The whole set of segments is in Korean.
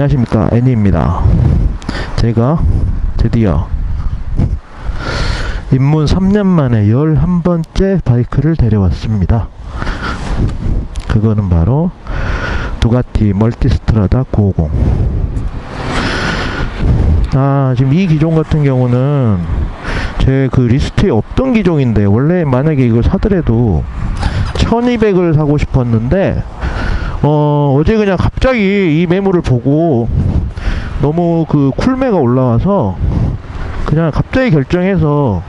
안녕하십니까? 애니입니다. 제가 드디어 입문 3년 만에 11번째 바이크를 데려왔습니다. 그거는 바로 두가티 멀티스트라다 950 아 지금 이 기종 같은 경우는 제 그 리스트에 없던 기종인데 원래 만약에 이걸 사더라도 1200을 사고 싶었는데 어, 어제 그냥 갑자기 이 매물을 보고 너무 그 쿨매가 올라와서 그냥 갑자기 결정해서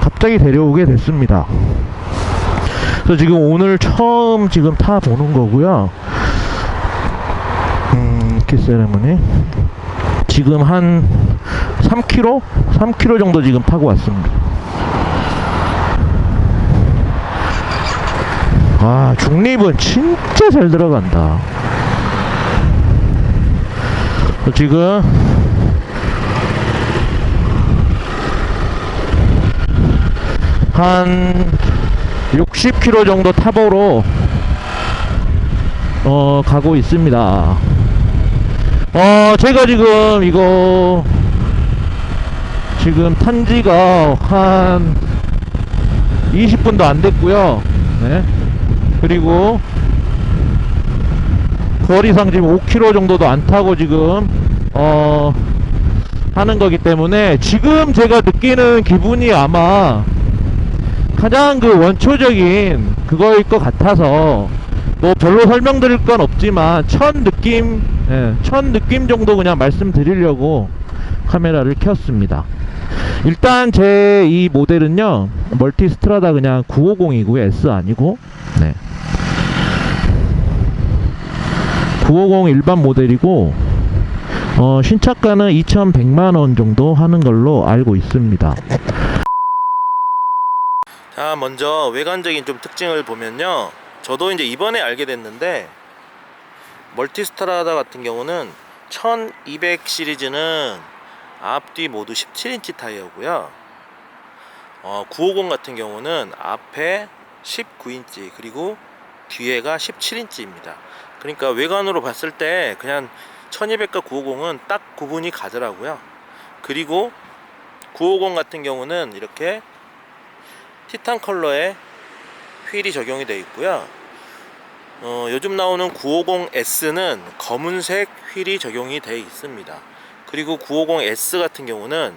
갑자기 데려오게 됐습니다. 그래서 지금 오늘 처음 지금 타 보는 거고요. 음, 키세레모니. 지금 한 3km? 3km 정도 지금 타고 왔습니다. 아, 중립은 진짜 잘 들어간다. 어, 지금 한 60km 정도 타보로 어, 가고 있습니다. 어, 제가 지금 이거 지금 탄 지가 한 20분도 안 됐고요. 네. 그리고 거리상 지금 5km 정도도 안 타고 지금 어 하는 거기 때문에 지금 제가 느끼는 기분이 아마 가장 그 원초적인 그거일 것 같아서 뭐 별로 설명드릴 건 없지만 첫 느낌 예, 첫 느낌 정도 그냥 말씀드리려고 카메라를 켰습니다. 일단 제 이 모델은요 멀티 스트라다 그냥 950이고요 S 아니고 네. 950 일반 모델이고 어, 신차가는 2,100만원 정도 하는 걸로 알고 있습니다. 자, 먼저 외관적인 좀 특징을 보면요. 저도 이제 이번에 알게 됐는데 멀티스타라다 같은 경우는 1200 시리즈는 앞뒤 모두 17인치 타이어고요. 어, 950 같은 경우는 앞에 19인치 그리고 뒤에가 17인치입니다. 그러니까 외관으로 봤을 때 그냥 1200과 950은 딱 구분이 가더라고요. 그리고 950 같은 경우는 이렇게 티탄 컬러의 휠이 적용이 되어 있고요. 어, 요즘 나오는 950S는 검은색 휠이 적용이 되어 있습니다. 그리고 950S 같은 경우는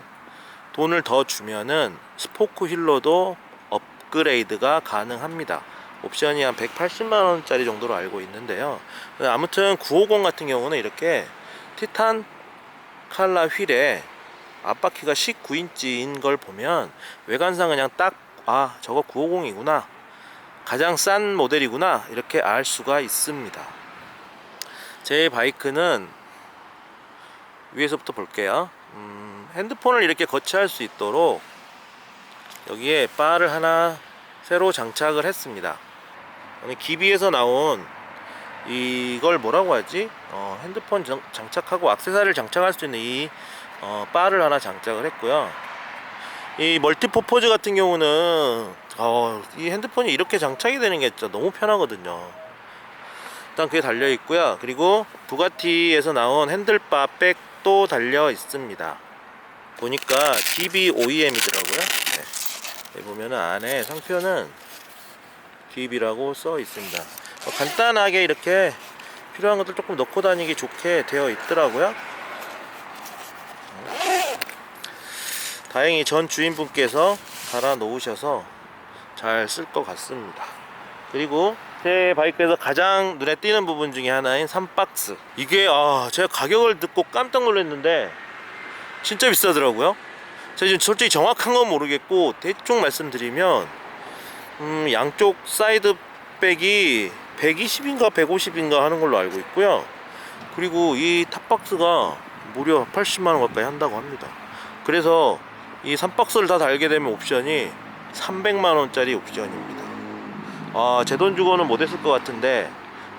돈을 더 주면은 스포크 휠로도 업그레이드가 가능합니다. 옵션이 한 180만 원짜리 정도로 알고 있는데요. 아무튼 950 같은 경우는 이렇게 티탄 칼라 휠에 앞바퀴가 19인치인 걸 보면 외관상 그냥 딱 아 저거 950이구나 가장 싼 모델이구나 이렇게 알 수가 있습니다. 제 바이크는 위에서부터 볼게요. 음, 핸드폰을 이렇게 거치할 수 있도록 여기에 바를 하나 새로 장착을 했습니다. 기비에서 나온 이걸 뭐라고 하지? 어, 핸드폰 장, 장착하고 액세서리를 장착할 수 있는 이 어, 바를 하나 장착을 했고요. 이 멀티 포포즈 같은 경우는 어, 이 핸드폰이 이렇게 장착이 되는 게 진짜 너무 편하거든요. 일단 그게 달려 있고요. 그리고 부가티에서 나온 핸들바 백도 달려 있습니다. 보니까 DB OEM이더라고요. 네. 보면은 안에 상표는 DB라고 써 있습니다. 어, 간단하게 이렇게 필요한 것들 조금 넣고 다니기 좋게 되어 있더라고요. 다행히 전 주인분께서 달아 놓으셔서 잘 쓸 것 같습니다. 그리고 제 바이크에서 가장 눈에 띄는 부분 중에 하나인 3박스. 이게 아 제가 가격을 듣고 깜짝 놀랐는데 진짜 비싸더라고요. 제가 지금 솔직히 정확한 건 모르겠고 대충 말씀드리면 음, 양쪽 사이드 백이 120인가 150인가 하는 걸로 알고 있고요. 그리고 이 탑박스가 무려 80만 원 가까이 한다고 합니다. 그래서 이 3박스를 다 달게 되면 옵션이 300만 원짜리 옵션입니다. 아, 제 돈 주고는 못 했을 것 같은데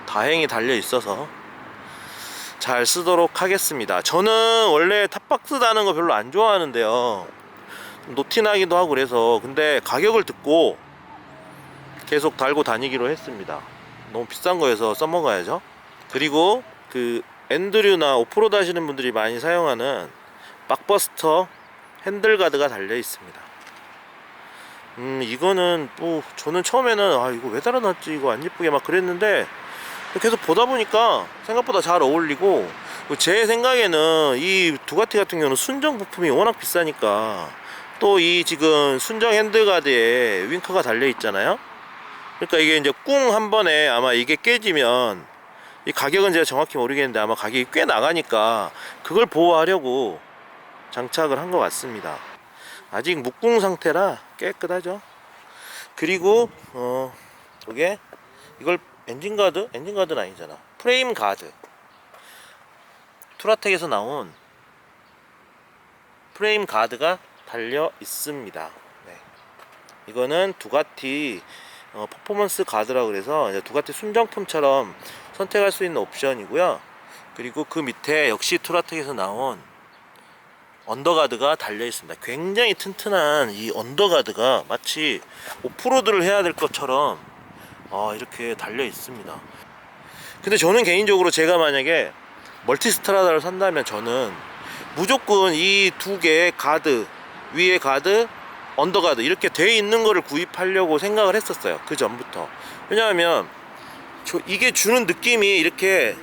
다행히 달려 있어서 잘 쓰도록 하겠습니다. 저는 원래 탑박스 다는 거 별로 안 좋아하는데요. 좀 노티나기도 하고 그래서 근데 가격을 듣고 계속 달고 다니기로 했습니다. 너무 비싼 거여서 써먹어야죠. 그리고 그 엔드류나 오프로드 하시는 분들이 많이 사용하는 막버스터 핸들가드가 달려 있습니다. 음 이거는 뭐 저는 처음에는 아 이거 왜 달아놨지 이거 안 예쁘게 막 그랬는데 계속 보다 보니까 생각보다 잘 어울리고 제 생각에는 이 두가티 같은 경우는 순정 부품이 워낙 비싸니까 또 이 지금 순정 핸드가드에 윙커가 달려 있잖아요. 그러니까 이게 이제 꿍 한 번에 아마 이게 깨지면 이 가격은 제가 정확히 모르겠는데 아마 가격이 꽤 나가니까 그걸 보호하려고 장착을 한 것 같습니다. 아직 묵궁 상태라 깨끗하죠. 그리고 어 이게 이걸 엔진 가드? 엔진 가드는 아니잖아. 프레임 가드. 투라텍에서 나온 프레임 가드가 달려 있습니다. 네. 이거는 두가티 어, 퍼포먼스 가드라고 그래서 두가티 순정품처럼 선택할 수 있는 옵션이고요. 그리고 그 밑에 역시 투라텍에서 나온 언더가드가 달려 있습니다. 굉장히 튼튼한 이 언더가드가 마치 오프로드를 해야 될 것처럼 어, 이렇게 달려 있습니다. 근데 저는 개인적으로 제가 만약에 멀티스트라다를 산다면 저는 무조건 이 두 개의 가드 위에 가드 언더가드 이렇게 돼 있는 거를 구입하려고 생각을 했었어요 그 전부터. 왜냐하면 저 이게 주는 느낌이 이렇게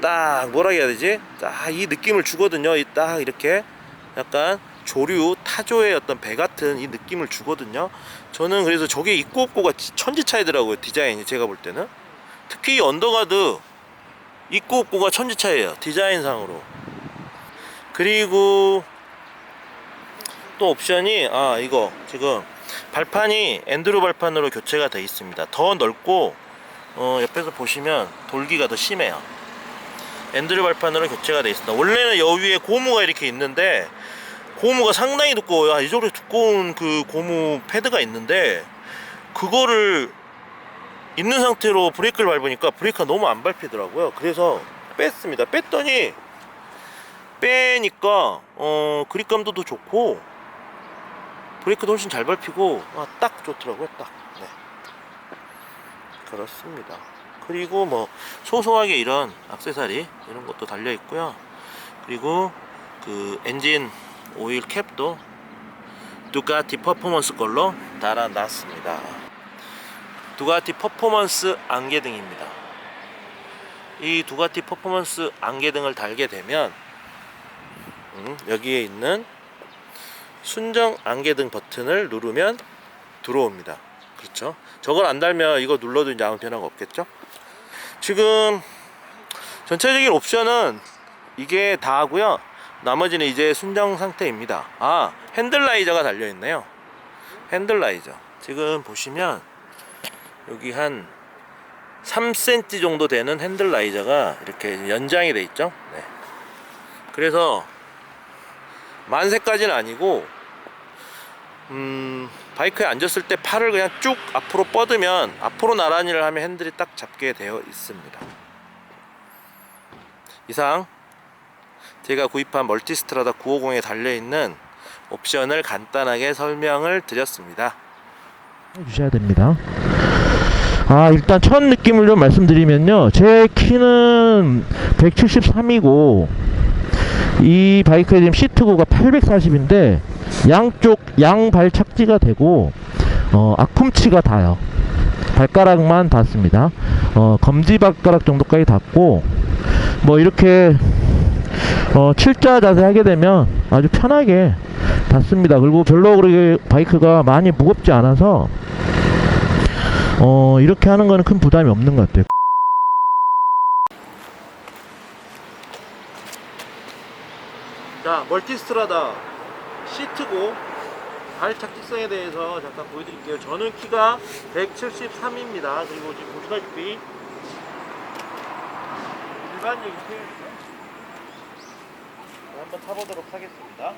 딱 뭐라 해야 되지? 딱 이 느낌을 주거든요. 이딱 이렇게 약간 조류 타조의 어떤 배 같은 이 느낌을 주거든요. 저는 그래서 저게 있고 없고가 천지 차이더라고요 디자인이 제가 볼 때는. 특히 이 언더가드 있고 없고가 천지 차이에요 디자인상으로. 그리고 또 옵션이 아 이거 지금 발판이 엔드로 발판으로 교체가 되어 있습니다. 더 넓고 어, 옆에서 보시면 돌기가 더 심해요. 엔드로 발판으로 교체가 되어 있습니다. 원래는 여 위에 고무가 이렇게 있는데 고무가 상당히 두꺼워요. 아, 이 정도 두꺼운 그 고무 패드가 있는데 그거를 있는 상태로 브레이크를 밟으니까 브레이크가 너무 안 밟히더라고요. 그래서 뺐습니다. 뺐더니 빼니까 어 그립감도 더 좋고 브레이크도 훨씬 잘 밟히고 아, 딱 좋더라고요 딱 네. 그렇습니다 그리고 뭐 소소하게 이런 악세사리 이런 것도 달려 있고요 그리고 그 엔진 오일 캡도 두카티 퍼포먼스 걸로 달아놨습니다 두가티 퍼포먼스 안개등입니다. 이 두가티 퍼포먼스 안개등을 달게 되면 음, 여기에 있는 순정 안개등 버튼을 누르면 들어옵니다. 그렇죠? 저걸 안 달면 이거 눌러도 이제 아무 변화가 없겠죠? 지금 전체적인 옵션은 이게 다 하고요. 나머지는 이제 순정 상태입니다. 아, 핸들라이저가 달려 있네요. 핸들라이저. 지금 보시면 여기 한 3cm 정도 되는 핸들라이저가 이렇게 연장이 돼 있죠. 네. 그래서 만세까지는 아니고 음, 바이크에 앉았을 때 팔을 그냥 쭉 앞으로 뻗으면 앞으로 나란히를 하면 핸들이 딱 잡게 되어 있습니다. 이상 제가 구입한 멀티스트라다 950에 달려 있는 옵션을 간단하게 설명을 드렸습니다. 주셔야 됩니다. 아 일단 첫 느낌을 좀 말씀드리면요 제 키는 173이고 이 바이크의 지금 시트고가 840인데 양쪽 양발 착지가 되고 어, 앞꿈치가 닿아요. 발가락만 닿습니다. 어, 검지 발가락 정도까지 닿고 뭐 이렇게 어, 칠자 자세 하게 되면 아주 편하게 닿습니다. 그리고 별로 그렇게 바이크가 많이 무겁지 않아서 어 이렇게 하는 거는 큰 부담이 없는 것 같아요. 자, 멀티스트라다 시트고 발 착지성에 대해서 잠깐 보여드릴게요. 저는 키가 173입니다. 그리고 지금 보시다시피 일반적인 체형이죠. 자, 한번 타보도록 하겠습니다.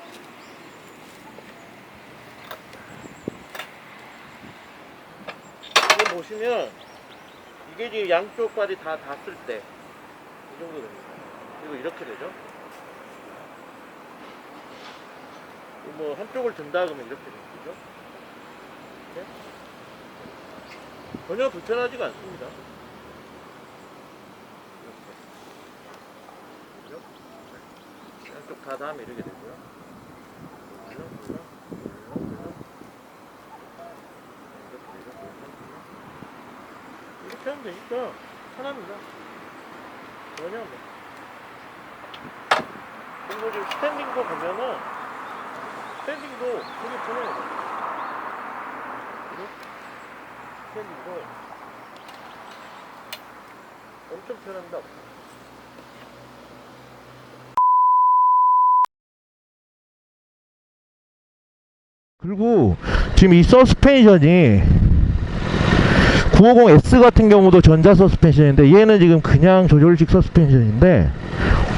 지금 보시면 이게 지금 양쪽 발이 다 닿았을 때 이 정도 됩니다. 그리고 이렇게 되죠. 뭐 한쪽을 든다 그러면 이렇게 되는 거죠. 이렇게. 전혀 불편하지가 않습니다. 이렇게. 다 다음에 이렇게 되고요. 이렇게 하면 되니까 편합니다. 전혀 뭐. 그리고 지금 스탠딩도 보면은 스탠딩도 되게. 그죠? 스탠딩도 엄청 편합니다. 그리고 지금 이 서스펜션이 950S 같은 경우도 전자 서스펜션인데 얘는 지금 그냥 조절식 서스펜션인데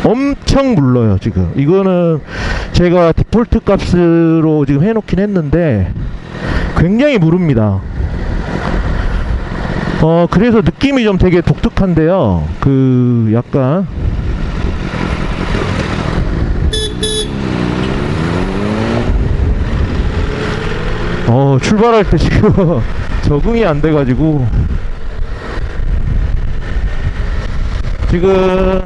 엄청 물러요 지금. 이거는 제가 디폴트 값으로 지금 해놓긴 했는데 굉장히 무릅니다. 어 그래서 느낌이 좀 되게 독특한데요. 그 약간 어 출발할 때 지금 적응이 안 돼가지고 지금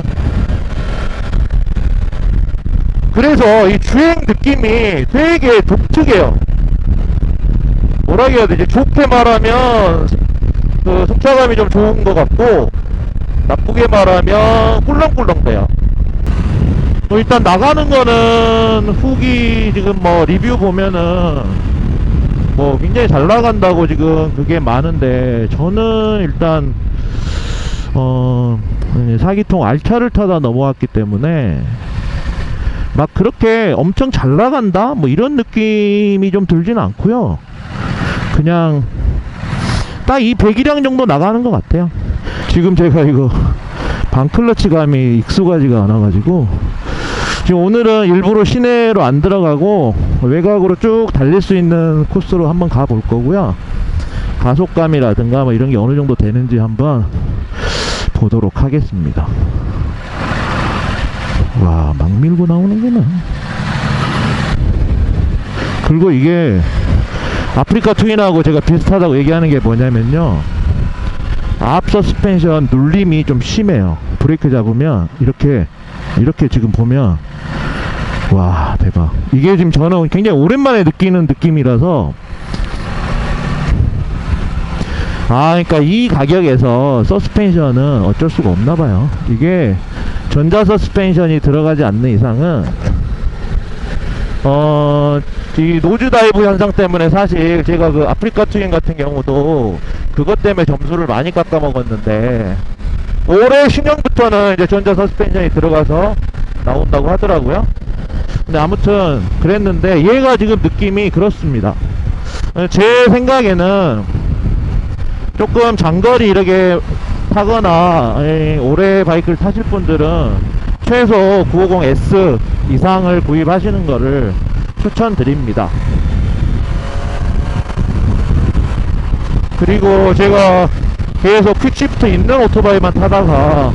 그래서 이 주행 느낌이 되게 독특해요. 뭐라 해야 되지? 좋게 말하면 그 승차감이 좀 좋은 것 같고 나쁘게 말하면 꿀렁꿀렁 돼요. 뭐 일단 나가는 거는 후기 지금 뭐 리뷰 보면은 뭐 굉장히 잘 나간다고 지금 그게 많은데 저는 일단 어 사기통 알차를 타다 넘어왔기 때문에 막 그렇게 엄청 잘 나간다 뭐 이런 느낌이 좀 들지는 않고요 그냥 딱 이 배기량 정도 나가는 것 같아요 지금 제가 이거 반클러치 감이 익숙하지가 않아 가지고 지금 오늘은 일부러 시내로 안 들어가고 외곽으로 쭉 달릴 수 있는 코스로 한번 가볼 거고요. 가속감이라든가 뭐 이런 게 어느 정도 되는지 한번 보도록 하겠습니다. 와, 막 밀고 나오는구나. 그리고 이게 아프리카 트윈하고 제가 비슷하다고 얘기하는 게 뭐냐면요. 앞 서스펜션 눌림이 좀 심해요. 브레이크 잡으면 이렇게 이렇게 지금 보면 와 대박 이게 지금 저는 굉장히 오랜만에 느끼는 느낌이라서 아 그러니까 이 가격에서 서스펜션은 어쩔 수가 없나 봐요 이게 전자 서스펜션이 들어가지 않는 이상은 어, 이 노즈 다이브 현상 때문에 사실 제가 그 아프리카 투행 같은 경우도 그것 때문에 점수를 많이 깎아 먹었는데 올해 신형부터는 이제 전자 서스펜션이 들어가서 나온다고 하더라고요. 근데 아무튼 그랬는데 얘가 지금 느낌이 그렇습니다. 제 생각에는 조금 장거리 이렇게 타거나 에, 오래 바이크를 타실 분들은 최소 950S 이상을 구입하시는 거를 추천드립니다. 그리고 제가 계속 퀵시프트 있는 오토바이만 타다가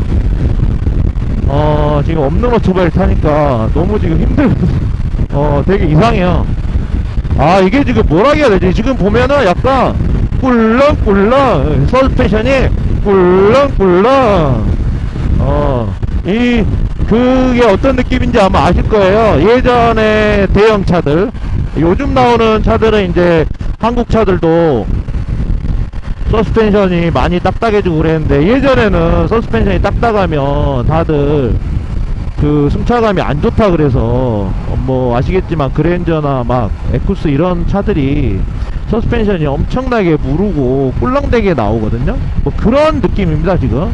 어 지금 없는 오토바이를 타니까 너무 지금 힘들 어 되게 이상해요 아 이게 지금 뭐라 해야 되지 지금 보면은 약간 꿀렁꿀렁. 서스펜션이 꿀렁꿀렁. 어이 그게 어떤 느낌인지 아마 아실 거예요. 예전에 대형 차들. 요즘 나오는 차들은 이제 한국 차들도 서스펜션이 많이 딱딱해지고 그랬는데 예전에는 서스펜션이 딱딱하면 다들 그 승차감이 안 좋다 그래서 어, 뭐 아시겠지만 그랜저나 막 에쿠스 이런 차들이 서스펜션이 엄청나게 무르고 꿀렁대게 나오거든요 뭐 그런 느낌입니다 지금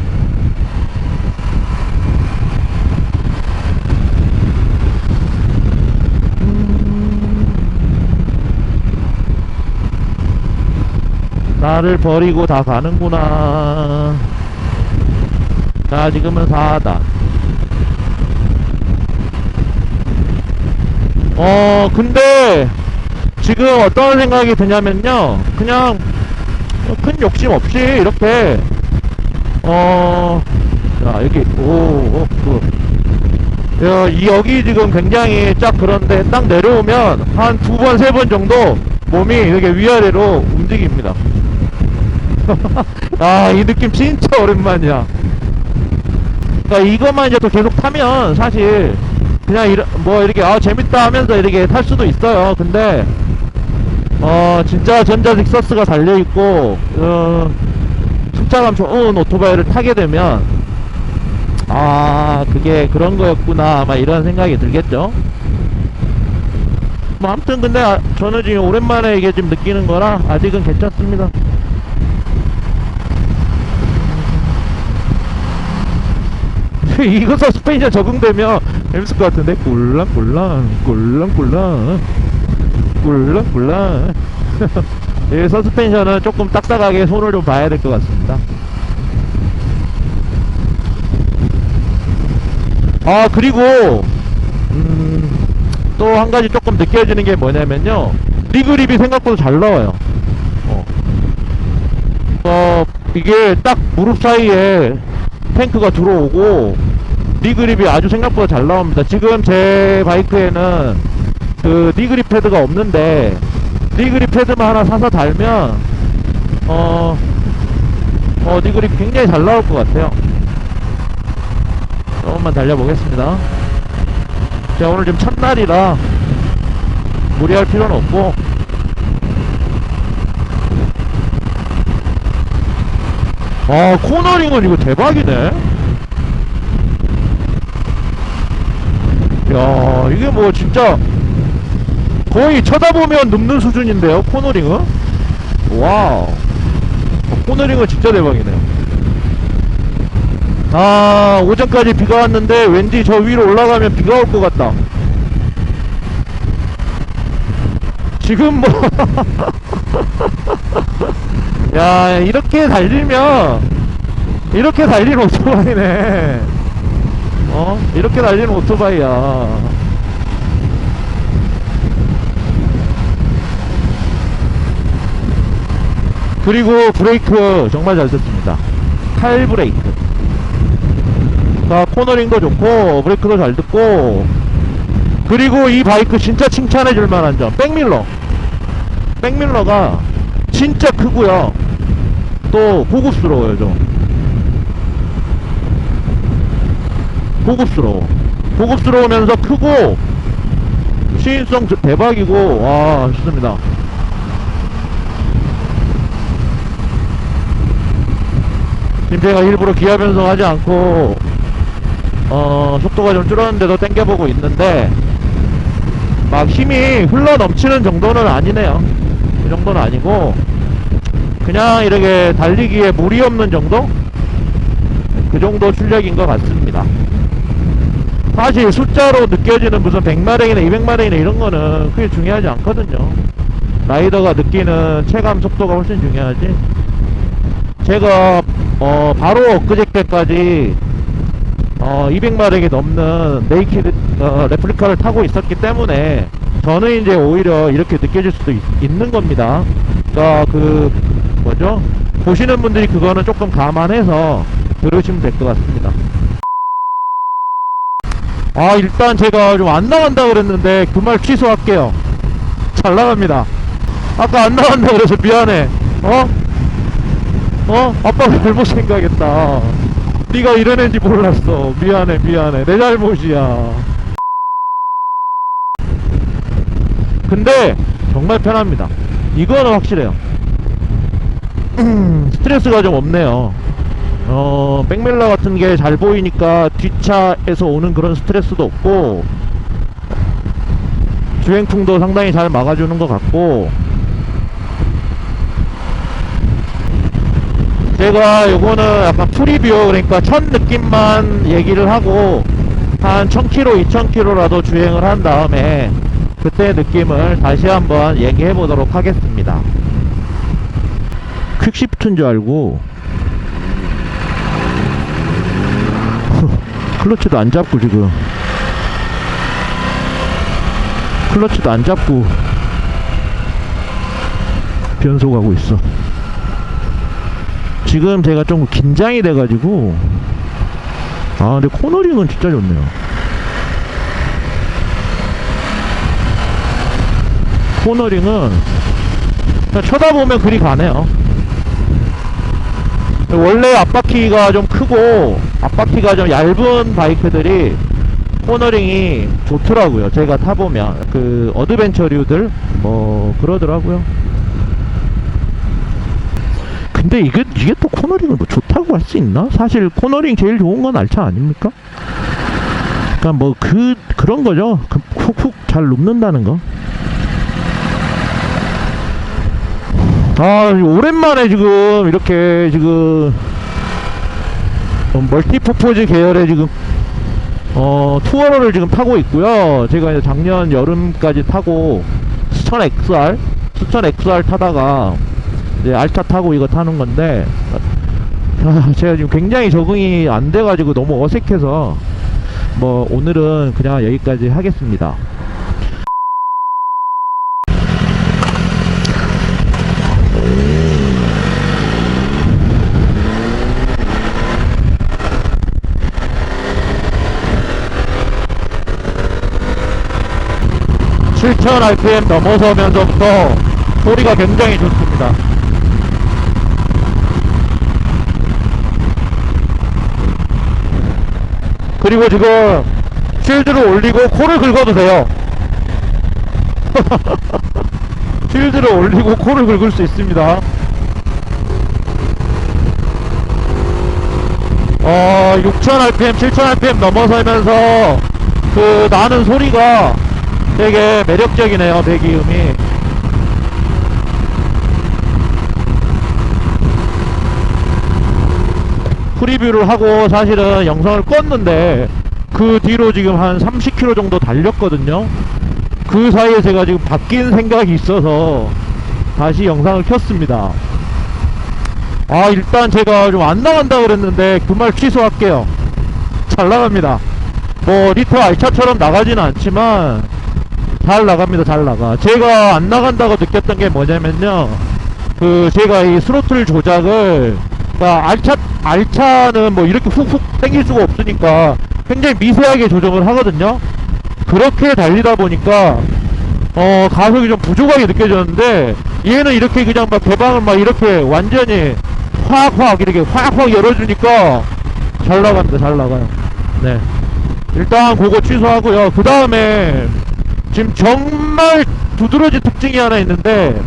나를 버리고 다 가는구나. 자, 지금은 4다. 어, 근데, 지금 어떤 생각이 드냐면요. 그냥, 큰 욕심 없이, 이렇게, 어, 자, 여기, 오, 오, 그, 야, 이 여기 지금 굉장히 쫙 그런데 딱 내려오면 한 두 번, 세 번 정도 몸이 이렇게 위아래로 움직입니다. 아, 이 느낌 진짜 오랜만이야. 그러니까 이것만 이제 또 계속 타면 사실 그냥 이러, 뭐 이렇게 아 재밌다 하면서 이렇게 탈 수도 있어요. 근데 어 진짜 전자 직서스가 달려 있고 어 승차감 좋은 오토바이를 타게 되면 아 그게 그런 거였구나 아마 이런 생각이 들겠죠. 뭐 아무튼 근데 아, 저는 지금 오랜만에 이게 좀 느끼는 거라 아직은 괜찮습니다. 이거 서스펜션 적응되면 재밌을 것 같은데 꿀랑꿀랑 꿀랑꿀랑 꿀랑꿀랑 이 서스펜션은 조금 딱딱하게 손을 좀 봐야 될 것 같습니다 아 그리고 음, 또 한 가지 조금 느껴지는 게 뭐냐면요 리그립이 생각보다 잘 나와요 어. 어 이게 딱 무릎 사이에 탱크가 들어오고 리그립이 아주 생각보다 잘 나옵니다. 지금 제 바이크에는 그 리그립 패드가 없는데 리그립 패드만 하나 사서 달면 어, 어 리그립 굉장히 잘 나올 것 같아요. 조금만 달려보겠습니다. 자 오늘 좀 첫날이라 무리할 필요는 없고 아 코너링은 이거 대박이네 야 이게 뭐 진짜 거의 쳐다보면 눕는 수준인데요 코너링은? 와우. 어, 코너링은 진짜 대박이네요. 아 오전까지 비가 왔는데 왠지 저 위로 올라가면 비가 올 것 같다. 지금 뭐 야 이렇게 달리면 이렇게 달리는 오토바이네. 어? 이렇게 달리는 오토바이야 그리고 브레이크 정말 잘 썼습니다. 칼 브레이크. 자 코너링도 좋고 브레이크도 잘 듣고. 그리고 이 바이크 진짜 칭찬해 줄 만한 점. 백밀러. 백밀러가 진짜 크고요. 또 고급스러워요 좀. 고급스러워. 고급스러우면서 크고 시인성 저- 대박이고 와 좋습니다 제가 일부러 기아 변속하지 않고 어 속도가 좀 줄었는데도 땡겨보고 있는데 막 힘이 흘러 넘치는 정도는 아니네요 이 정도는 아니고 그냥 이렇게 달리기에 무리 없는 정도? 그 정도 출력인 것 같습니다. 사실 숫자로 느껴지는 무슨 100마력이나 200마력이나 이런 거는 그게 중요하지 않거든요. 라이더가 느끼는 체감 속도가 훨씬 중요하지. 제가 어 바로 엊그저께까지 어 200마력이 넘는 네이키드 어, 레플리카를 타고 있었기 때문에 저는 이제 오히려 이렇게 느껴질 수도 있, 있는 겁니다. 그러니까 그 뭐죠? 보시는 분들이 그거는 조금 감안해서 들으시면 될 것 같습니다. 아 일단 제가 좀 안 나간다 그랬는데 그 말 취소할게요. 잘 나갑니다. 아까 안 나간다 그래서 미안해. 어? 어? 아빠가 잘못 생각했다. 네가 이런 애인지 몰랐어. 미안해 미안해. 내 잘못이야. 근데 정말 편합니다. 이거는 확실해요. 스트레스가 좀 없네요. 어, 백밀러 같은 게 잘 보이니까 뒷차에서 오는 그런 스트레스도 없고, 주행풍도 상당히 잘 막아주는 것 같고, 제가 요거는 약간 프리뷰, 그러니까 첫 느낌만 얘기를 하고, 한 1000km, 2000km라도 주행을 한 다음에, 그때 느낌을 다시 한번 얘기해 보도록 하겠습니다. 퀵시프트인 줄 알고 클러치도 안 잡고 지금 클러치도 안 잡고 변속하고 있어 지금 제가 좀 긴장이 돼가지고 아 근데 코너링은 진짜 좋네요 코너링은 쳐다보면 그리 가네요 원래 앞바퀴가 좀 크고 앞바퀴가 좀 얇은 바이크들이 코너링이 좋더라고요. 제가 타보면 그 어드벤처류들 뭐 그러더라고요. 근데 이게 이게 또 코너링을 뭐 좋다고 할 수 있나? 사실 코너링 제일 좋은 건 알차 아닙니까? 그러니까 뭐 그 그런 거죠. 그 훅훅 잘 눕는다는 거. 아 오랜만에 지금 이렇게 지금 어, 멀티퍼포즈 계열의 지금 어 투어러를 지금 타고 있고요. 제가 이제 작년 여름까지 타고 수천 XR 수천 XR 타다가 이제 알차 타고 이거 타는 건데 아, 제가 지금 굉장히 적응이 안 돼가지고 너무 어색해서 뭐 오늘은 그냥 여기까지 하겠습니다. (7000 rpm) 넘어서면서부터 소리가 굉장히 좋습니다 그리고 지금 실드를 올리고 코를 긁어도 돼요. 실드를 올리고 코를 긁을 수 있습니다. 어 6000rpm 7000rpm 넘어서면서 그 나는 소리가 되게 매력적이네요 배기음이 프리뷰를 하고 사실은 영상을 껐는데 그 뒤로 지금 한 30km 정도 달렸거든요. 그 사이에 제가 지금 바뀐 생각이 있어서 다시 영상을 켰습니다. 아 일단 제가 좀 안 나간다 그랬는데 그 말 취소할게요. 잘 나갑니다. 뭐 리터 알차처럼 나가지는 않지만 잘 나갑니다 잘 나가. 제가 안 나간다고 느꼈던 게 뭐냐면요. 그 제가 이 스로틀 조작을 그러니까 알차 알차는 뭐 이렇게 훅훅 당길 수가 없으니까 굉장히 미세하게 조정을 하거든요. 그렇게 달리다 보니까 어 가속이 좀 부족하게 느껴졌는데 얘는 이렇게 그냥 막 개방을 막 이렇게 완전히 확확 이렇게 확확 열어주니까 잘 나갑니다 잘 나가요. 네. 일단 그거 취소하고요. 그 다음에 지금 정말 두드러진 특징이 하나 있는데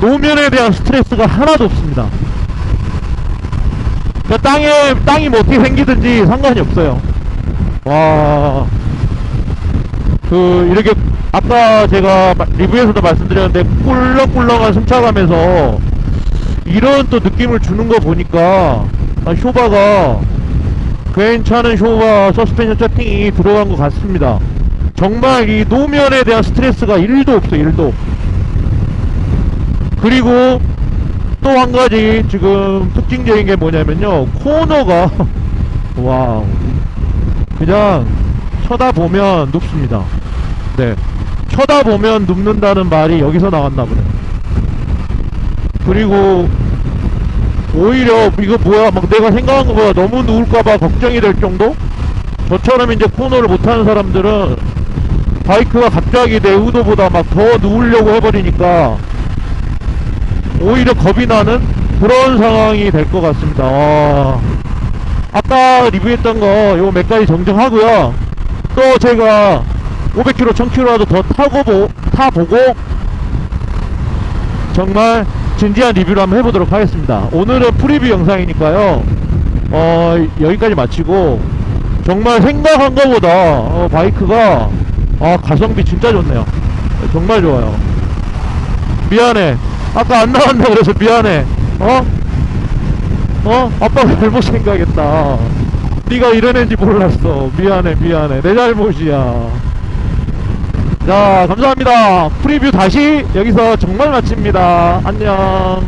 노면에 대한 스트레스가 하나도 없습니다 그 땅에 땅이 뭐 어떻게 생기든지 상관이 없어요. 와. 그 이렇게 아까 제가 마- 리뷰에서도 말씀드렸는데 꿀렁꿀렁한 승차감에서 이런 또 느낌을 주는 거 보니까 아, 쇼바가 괜찮은 쇼바 서스펜션 세팅이 들어간 것 같습니다. 정말 이 노면에 대한 스트레스가 1도 없어요 1도. 그리고 또 한 가지 지금 특징적인 게 뭐냐면요. 코너가 와우. 그냥 쳐다보면 눕습니다. 네. 쳐다보면 눕는다는 말이 여기서 나왔나 보네. 그리고 오히려 이거 뭐야? 막 내가 생각한 것보다 너무 누울까봐 걱정이 될 정도? 저처럼 이제 코너를 못하는 사람들은 바이크가 갑자기 내 의도보다 막 더 누우려고 해버리니까 오히려 겁이 나는 그런 상황이 될 것 같습니다. 와. 아까 리뷰했던 거 요거 몇 가지 정정하고요. 또 제가 500km, 1000km라도 더 타고 보, 타보고 정말 진지한 리뷰를 한번 해보도록 하겠습니다. 오늘은 프리뷰 영상이니까요. 어, 여기까지 마치고 정말 생각한 것보다 어, 바이크가 아, 가성비 진짜 좋네요. 정말 좋아요. 미안해. 아까 안 나간다 그래서 미안해. 어? 어? 아빠가 잘못 생각했다. 네가 이런 애인지 몰랐어. 미안해, 미안해. 내 잘못이야. 자, 감사합니다. 프리뷰 다시 여기서 정말 마칩니다. 안녕.